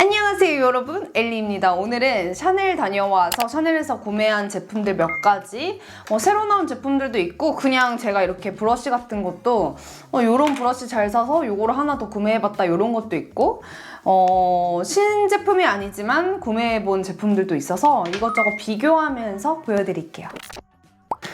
안녕하세요 여러분. 엘리입니다. 오늘은 샤넬 다녀와서 샤넬에서 구매한 제품들 몇 가지 어, 새로 나온 제품들도 있고 그냥 제가 이렇게 브러쉬 같은 것도 어, 요런 브러쉬 잘 사서 요거를 하나 더 구매해봤다 요런 것도 있고 어, 신제품이 아니지만 구매해본 제품들도 있어서 이것저것 비교하면서 보여드릴게요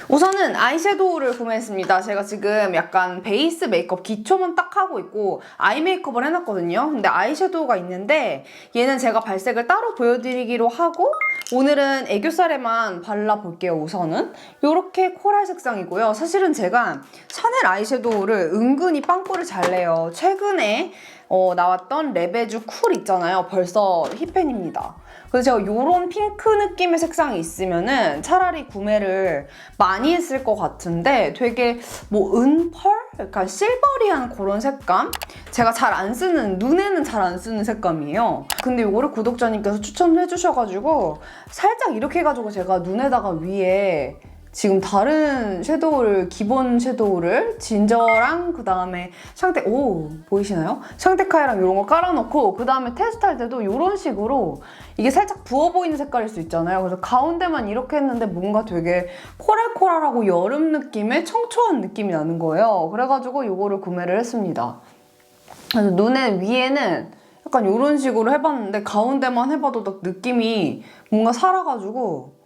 우선은 아이섀도우를 구매했습니다. 제가 지금 약간 베이스 메이크업 기초만 딱 하고 있고 아이 메이크업을 해놨거든요. 근데 아이섀도우가 있는데 얘는 제가 발색을 따로 보여드리기로 하고 오늘은 애교살에만 발라볼게요, 우선은. 이렇게 코랄 색상이고요. 사실은 제가 샤넬 아이섀도우를 은근히 빵꾸를 잘 내요. 최근에 어, 나왔던 레베주 쿨 있잖아요. 벌써 힙팬입니다. 그래서 제가 이런 핑크 느낌의 색상이 있으면은 차라리 구매를 많이 했을 것 같은데 되게 뭐 은펄? 약간 실버리한 그런 색감? 제가 잘 안 쓰는, 눈에는 잘 안 쓰는 색감이에요. 근데 이거를 구독자님께서 추천해 주셔가지고 살짝 이렇게 해가지고 제가 눈에다가 위에 지금 다른 섀도우를 기본 섀도우를 진저랑 그 다음에 샹테 오 보이시나요? 샹테카이랑 이런 거 깔아놓고 그 다음에 테스트할 때도 이런 식으로 이게 살짝 부어 보이는 색깔일 수 있잖아요. 그래서 가운데만 이렇게 했는데 뭔가 되게 코랄코랄하고 여름 느낌의 청초한 느낌이 나는 거예요. 그래가지고 이거를 구매를 했습니다. 그래서 눈에 위에는 약간 이런 식으로 해봤는데 가운데만 해봐도 딱 느낌이 뭔가 살아가지고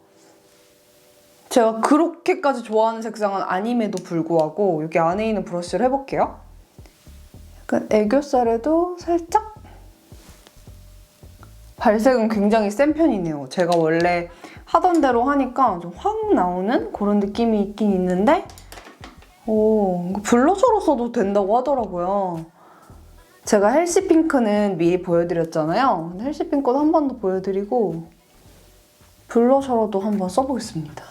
제가 그렇게까지 좋아하는 색상은 아님에도 불구하고 여기 안에 있는 브러쉬를 해볼게요. 약간 애교살에도 살짝 발색은 굉장히 센 편이네요. 제가 원래 하던 대로 하니까 좀 확 나오는 그런 느낌이 있긴 있는데 오, 블러셔로 써도 된다고 하더라고요. 제가 헬시 핑크는 미리 보여드렸잖아요. 근데 헬시 핑크도 한 번 더 보여드리고 블러셔로도 한번 써보겠습니다.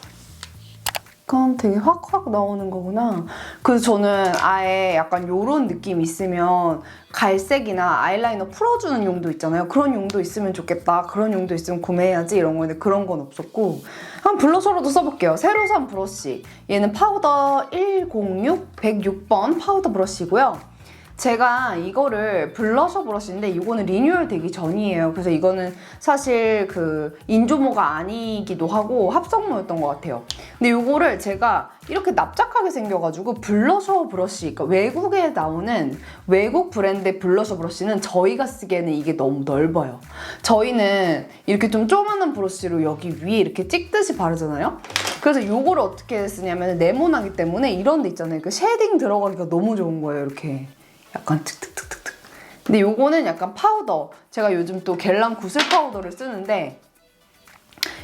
약간 되게 확확 나오는 거구나. 그래서 저는 아예 약간 요런 느낌 있으면 갈색이나 아이라이너 풀어주는 용도 있잖아요. 그런 용도 있으면 좋겠다. 그런 용도 있으면 구매해야지 이런 건데 그런 건 없었고 한 블러셔로도 써볼게요. 새로 산 브러쉬. 얘는 파우더 106 106번 파우더 브러쉬고요. 제가 이거를 블러셔 브러쉬인데 이거는 리뉴얼 되기 전이에요. 그래서 이거는 사실 그 인조모가 아니기도 하고 합성모였던 것 같아요. 근데 이거를 제가 이렇게 납작하게 생겨가지고 블러셔 브러쉬, 그러니까 외국에 나오는 외국 브랜드의 블러셔 브러쉬는 저희가 쓰기에는 이게 너무 넓어요. 저희는 이렇게 좀 조그만한 브러쉬로 여기 위에 이렇게 찍듯이 바르잖아요. 그래서 이거를 어떻게 쓰냐면 네모나기 때문에 이런 데 있잖아요. 그 쉐딩 들어가기가 너무 좋은 거예요. 이렇게. 약간 툭툭툭툭. 근데 요거는 약간 파우더. 제가 요즘 또 겔랑 구슬 파우더를 쓰는데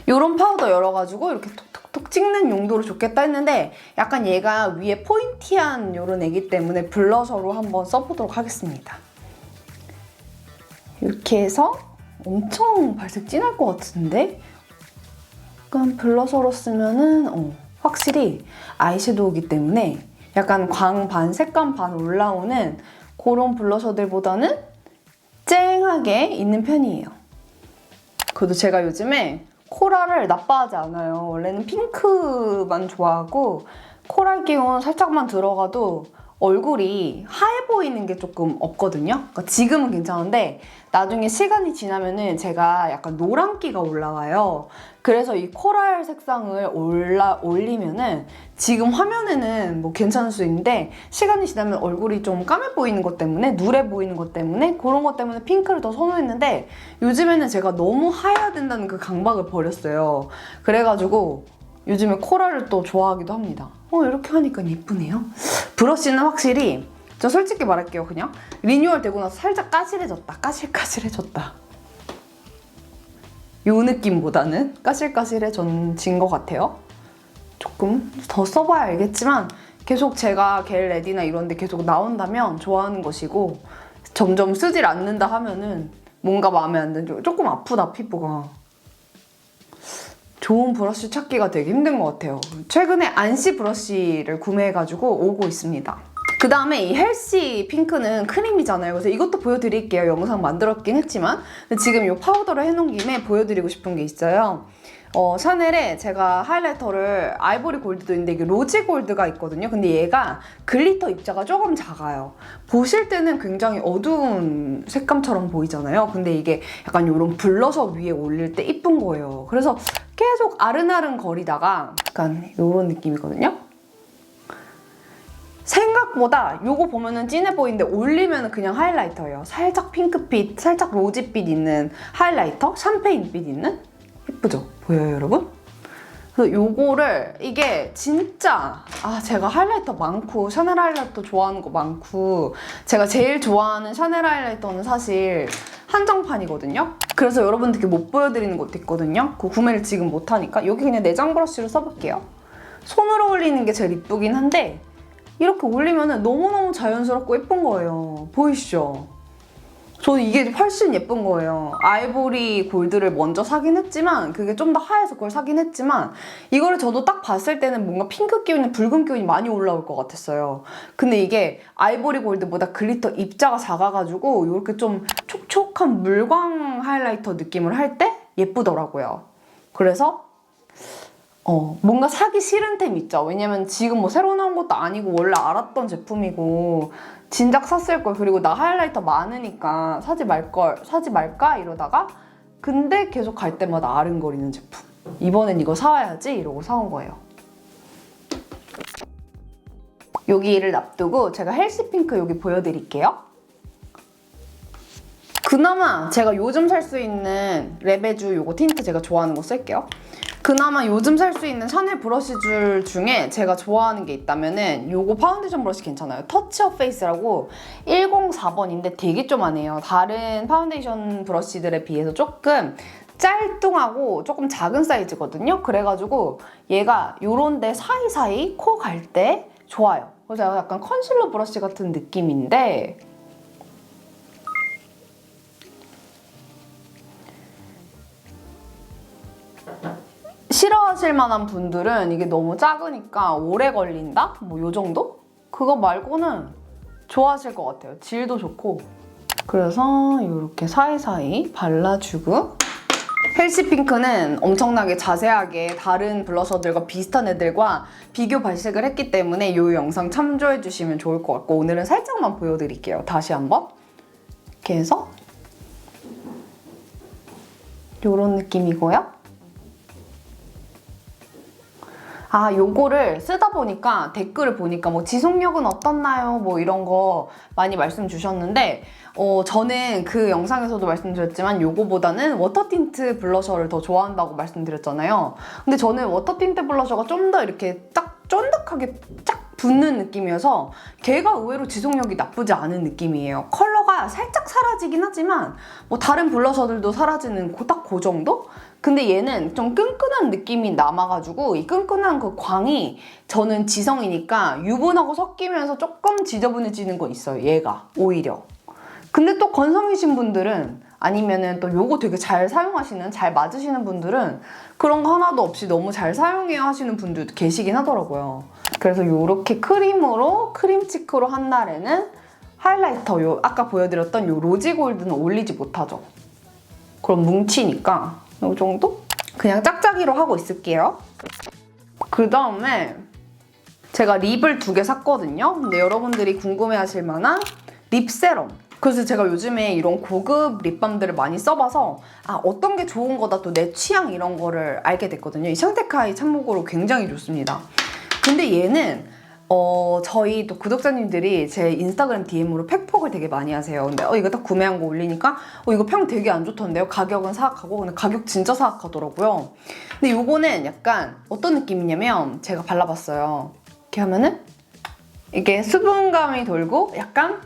요런 파우더 열어가지고 이렇게 톡톡톡 찍는 용도로 좋겠다 했는데 약간 얘가 위에 포인티한 요런 애기 때문에 블러셔로 한번 써보도록 하겠습니다. 이렇게 해서 엄청 발색 진할 것 같은데? 약간 블러셔로 쓰면은 어, 확실히 아이섀도우기 때문에 약간 광 반, 색감 반 올라오는 그런 블러셔들보다는 쨍하게 있는 편이에요. 그래도 제가 요즘에 코랄을 나빠하지 않아요. 원래는 핑크만 좋아하고 코랄 기운 살짝만 들어가도 얼굴이 하얘 보이는 게 조금 없거든요. 그러니까 지금은 괜찮은데 나중에 시간이 지나면은 제가 약간 노란기가 올라와요. 그래서 이 코랄 색상을 올라 올리면은 지금 화면에는 뭐 괜찮을 수 있는데 시간이 지나면 얼굴이 좀 까매 보이는 것 때문에 누래 보이는 것 때문에 그런 것 때문에 핑크를 더 선호했는데 요즘에는 제가 너무 하얘야 된다는 그 강박을 버렸어요. 그래가지고 요즘에 코랄을 또 좋아하기도 합니다. 어 이렇게 하니까 예쁘네요. 브러쉬는 확실히 저 솔직히 말할게요 그냥. 리뉴얼 되고 나서 살짝 까실해졌다. 까실까실해졌다. 요 느낌보다는 까실까실해진 것 같아요. 조금 더 써봐야 알겠지만 계속 제가 겔 레디나 이런 데 계속 나온다면 좋아하는 것이고 점점 쓰질 않는다 하면은 뭔가 마음에 안 드는 조금 아프다 피부가 좋은 브러쉬 찾기가 되게 힘든 것 같아요. 최근에 안시 브러쉬를 구매해가지고 오고 있습니다. 그 다음에 이 헬시 핑크는 크림이잖아요. 그래서 이것도 보여드릴게요. 영상 만들었긴 했지만. 지금 이 파우더를 해놓은 김에 보여드리고 싶은 게 있어요. 어, 샤넬에 제가 하이라이터를 아이보리 골드도 있는데 이게 로지 골드가 있거든요. 근데 얘가 글리터 입자가 조금 작아요. 보실 때는 굉장히 어두운 색감처럼 보이잖아요. 근데 이게 약간 이런 블러셔 위에 올릴 때 이쁜 거예요. 그래서 계속 아른아른 거리다가 약간 이런 느낌이거든요. 생각보다 요거 보면은 진해 보이는데 올리면 그냥 하이라이터예요. 살짝 핑크빛, 살짝 로지빛 있는 하이라이터? 샴페인빛 있는? 예쁘죠? 보여요, 여러분? 그래서 요거를 이게 진짜 아 제가 하이라이터 많고 샤넬 하이라이터 좋아하는 거 많고 제가 제일 좋아하는 샤넬 하이라이터는 사실 한정판이거든요. 그래서 여러분들께 못 보여드리는 것도 있거든요. 그 구매를 지금 못하니까 여기 그냥 내장 브러쉬로 써볼게요. 손으로 올리는 게 제일 이쁘긴 한데 이렇게 올리면 너무너무 자연스럽고 예쁜 거예요. 보이시죠? 저는 이게 훨씬 예쁜 거예요. 아이보리 골드를 먼저 사긴 했지만 그게 좀 더 하얘서 그걸 사긴 했지만 이거를 저도 딱 봤을 때는 뭔가 핑크 기운이 붉은 기운이 많이 올라올 것 같았어요. 근데 이게 아이보리 골드보다 글리터 입자가 작아가지고 이렇게 좀 촉촉한 물광 하이라이터 느낌을 할 때 예쁘더라고요. 그래서 어, 뭔가 사기 싫은 템 있죠. 왜냐면 지금 뭐 새로 나온 것도 아니고 원래 알았던 제품이고 진작 샀을 걸 그리고 나 하이라이터 많으니까 사지 말걸 사지 말까 이러다가 근데 계속 갈 때마다 아른거리는 제품. 이번엔 이거 사와야지 이러고 사온 거예요. 여기를 놔두고 제가 헬스 핑크 여기 보여드릴게요. 그나마 제가 요즘 살 수 있는 레베주 요거 틴트 제가 좋아하는 거 쓸게요. 그나마 요즘 살 수 있는 샤넬 브러쉬 줄 중에 제가 좋아하는 게 있다면은 요거 파운데이션 브러쉬 괜찮아요. 터치업 페이스라고 104번인데 되게 쪼만해요. 다른 파운데이션 브러쉬들에 비해서 조금 짤뚱하고 조금 작은 사이즈거든요. 그래가지고 얘가 요런 데 사이사이 코 갈 때 좋아요. 그래서 약간 컨실러 브러쉬 같은 느낌인데 싫어하실 만한 분들은 이게 너무 작으니까 오래 걸린다? 뭐 요 정도? 그거 말고는 좋아하실 것 같아요. 질도 좋고. 그래서 이렇게 사이사이 발라주고 헬시 핑크는 엄청나게 자세하게 다른 블러셔들과 비슷한 애들과 비교 발색을 했기 때문에 이 영상 참조해 주시면 좋을 것 같고 오늘은 살짝만 보여드릴게요. 다시 한번. 이렇게 해서 이런 느낌이고요. 아, 요거를 쓰다 보니까 댓글을 보니까 뭐 지속력은 어떻나요? 뭐 이런 거 많이 말씀 주셨는데 어, 저는 그 영상에서도 말씀드렸지만 요거보다는 워터 틴트 블러셔를 더 좋아한다고 말씀드렸잖아요. 근데 저는 워터 틴트 블러셔가 좀 더 이렇게 딱 쫀득하게 쫙 붙는 느낌이어서 걔가 의외로 지속력이 나쁘지 않은 느낌이에요. 컬러가 살짝 사라지긴 하지만 뭐 다른 블러셔들도 사라지는 딱그 정도? 근데 얘는 좀 끈끈한 느낌이 남아가지고 이 끈끈한 그 광이 저는 지성이니까 유분하고 섞이면서 조금 지저분해지는 거 있어요. 얘가 오히려. 근데 또 건성이신 분들은 아니면은 또 요거 되게 잘 사용하시는 잘 맞으시는 분들은 그런 거 하나도 없이 너무 잘 사용해야 하시는 분들도 계시긴 하더라고요. 그래서 요렇게 크림으로 크림치크로 한 날에는 하이라이터 요 아까 보여드렸던 요 로지 골드는 올리지 못하죠. 그럼 뭉치니까 요 정도? 그냥 짝짝이로 하고 있을게요. 그 다음에 제가 립을 두 개 샀거든요. 근데 여러분들이 궁금해하실 만한 립 세럼. 그래서 제가 요즘에 이런 고급 립밤들을 많이 써봐서 아 어떤 게 좋은 거다 또 내 취향 이런 거를 알게 됐거든요. 이 샹테카이 참고로 굉장히 좋습니다. 근데 얘는 어 저희 또 구독자님들이 제 인스타그램 DM으로 팩폭을 되게 많이 하세요. 근데 어 이거 딱 구매한 거 올리니까 어 이거 평 되게 안 좋던데요. 가격은 사악하고 근데 가격 진짜 사악하더라고요. 근데 요거는 약간 어떤 느낌이냐면 제가 발라봤어요. 이렇게 하면은 이게 수분감이 돌고 약간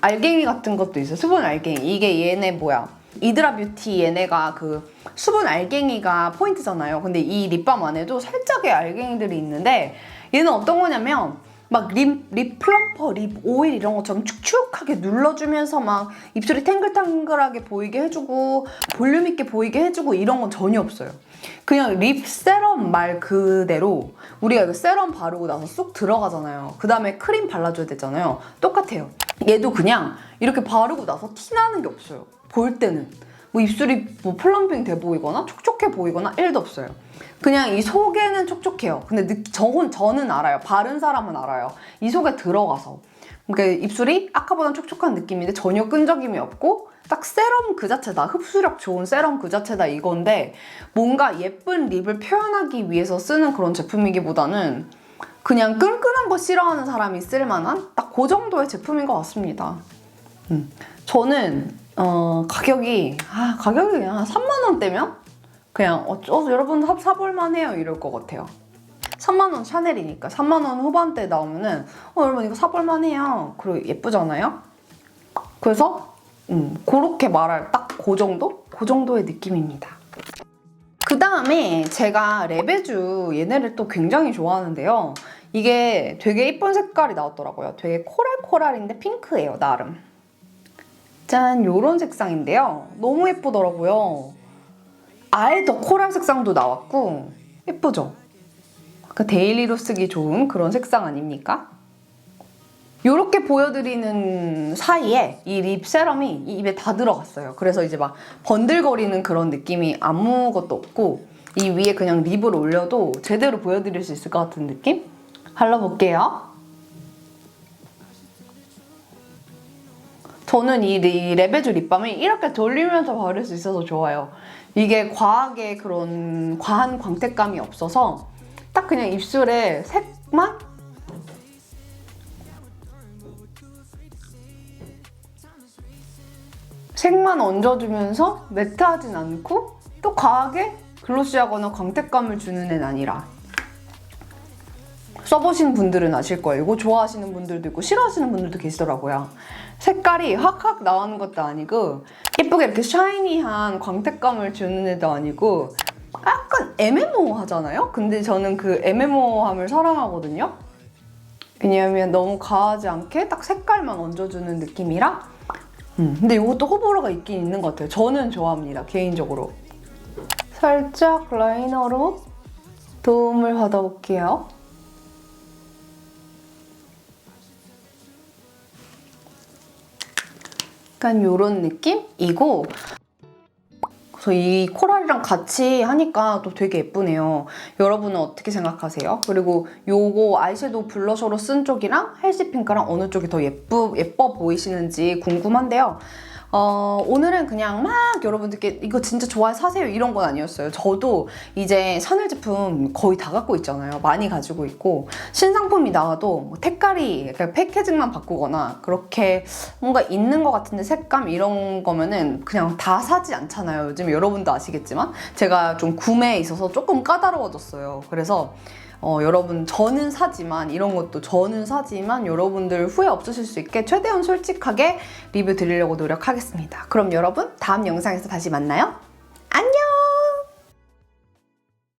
알갱이 같은 것도 있어. 수분 알갱이. 이게 얘네 뭐야? 이드라 뷰티 얘네가 그 수분 알갱이가 포인트잖아요. 근데 이 립밤 안에도 살짝의 알갱이들이 있는데 얘는 어떤 거냐면 막 립, 립 플럼퍼, 립 오일 이런 것처럼 축축하게 눌러주면서 막 입술이 탱글탱글하게 보이게 해주고 볼륨 있게 보이게 해주고 이런 건 전혀 없어요. 그냥 립 세럼 말 그대로 우리가 이거 세럼 바르고 나서 쑥 들어가잖아요. 그 다음에 크림 발라줘야 되잖아요. 똑같아요. 얘도 그냥 이렇게 바르고 나서 티 나는 게 없어요. 볼 때는. 뭐 입술이 뭐 플럼핑 돼 보이거나 촉촉해 보이거나 1도 없어요. 그냥 이 속에는 촉촉해요. 근데 느, 저, 저는 알아요. 바른 사람은 알아요. 이 속에 들어가서. 그러니까 입술이 아까보다 촉촉한 느낌인데 전혀 끈적임이 없고 딱 세럼 그 자체다. 흡수력 좋은 세럼 그 자체다 이건데 뭔가 예쁜 립을 표현하기 위해서 쓰는 그런 제품이기보다는 그냥 끈끈한 거 싫어하는 사람이 쓸만한 딱 그 정도의 제품인 것 같습니다. 음. 저는 어, 가격이 아, 가격이 그냥 한 3만 원대면 그냥 어, 어, 여러분 사, 사볼만 해요 이럴 것 같아요. 3만 원 샤넬이니까 3만 원 후반대 나오면은 어 여러분 이거 사볼만 해요. 그리고 예쁘잖아요. 그래서 음, 그렇게 말할 딱 그 정도? 그 정도의 느낌입니다. 그 다음에 제가 레베주 얘네를 또 굉장히 좋아하는데요. 이게 되게 예쁜 색깔이 나왔더라고요. 되게 코랄코랄인데 핑크예요, 나름. 짠, 요런 색상인데요. 너무 예쁘더라고요. 아예 더 코랄 색상도 나왔고 예쁘죠? 그 데일리로 쓰기 좋은 그런 색상 아닙니까? 이렇게 보여드리는 사이에 이 립 세럼이 이 입에 다 들어갔어요. 그래서 이제 막 번들거리는 그런 느낌이 아무것도 없고 이 위에 그냥 립을 올려도 제대로 보여드릴 수 있을 것 같은 느낌? 발라볼게요. 저는 이, 이 레베주 립밤이 이렇게 돌리면서 바를 수 있어서 좋아요. 이게 과하게 그런 과한 광택감이 없어서 딱 그냥 입술에 색만 색만 얹어주면서 매트하진 않고 또 과하게 글로시하거나 광택감을 주는 애는 아니라 써보신 분들은 아실 거예요. 이거 좋아하시는 분들도 있고 싫어하시는 분들도 계시더라고요. 색깔이 확확 나오는 것도 아니고 예쁘게 이렇게 샤이니한 광택감을 주는 애도 아니고 약간 애매모호하잖아요? 근데 저는 그 애매모호함을 사랑하거든요. 왜냐하면 너무 과하지 않게 딱 색깔만 얹어주는 느낌이라 음, 근데 이것도 호불호가 있긴 있는 것 같아요. 저는 좋아합니다, 개인적으로. 살짝 라이너로 도움을 받아볼게요. 약간 이런 느낌이고 그래서 이 코랄이랑 같이 하니까 또 되게 예쁘네요. 여러분은 어떻게 생각하세요? 그리고 요거 아이섀도우 블러셔로 쓴 쪽이랑 헬시핑크랑 어느 쪽이 더 예쁘, 예뻐 보이시는지 궁금한데요. 어, 오늘은 그냥 막 여러분들께 이거 진짜 좋아해 사세요 이런 건 아니었어요. 저도 이제 샤넬 제품 거의 다 갖고 있잖아요. 많이 가지고 있고 신상품이 나와도 뭐 색깔이 그러니까 패키징만 바꾸거나 그렇게 뭔가 있는 것 같은데 색감 이런 거면은 그냥 다 사지 않잖아요. 요즘 여러분도 아시겠지만 제가 좀 구매에 있어서 조금 까다로워졌어요. 그래서 어, 여러분 저는 사지만 이런 것도 저는 사지만 여러분들 후회 없으실 수 있게 최대한 솔직하게 리뷰 드리려고 노력하겠습니다. 그럼 여러분 다음 영상에서 다시 만나요.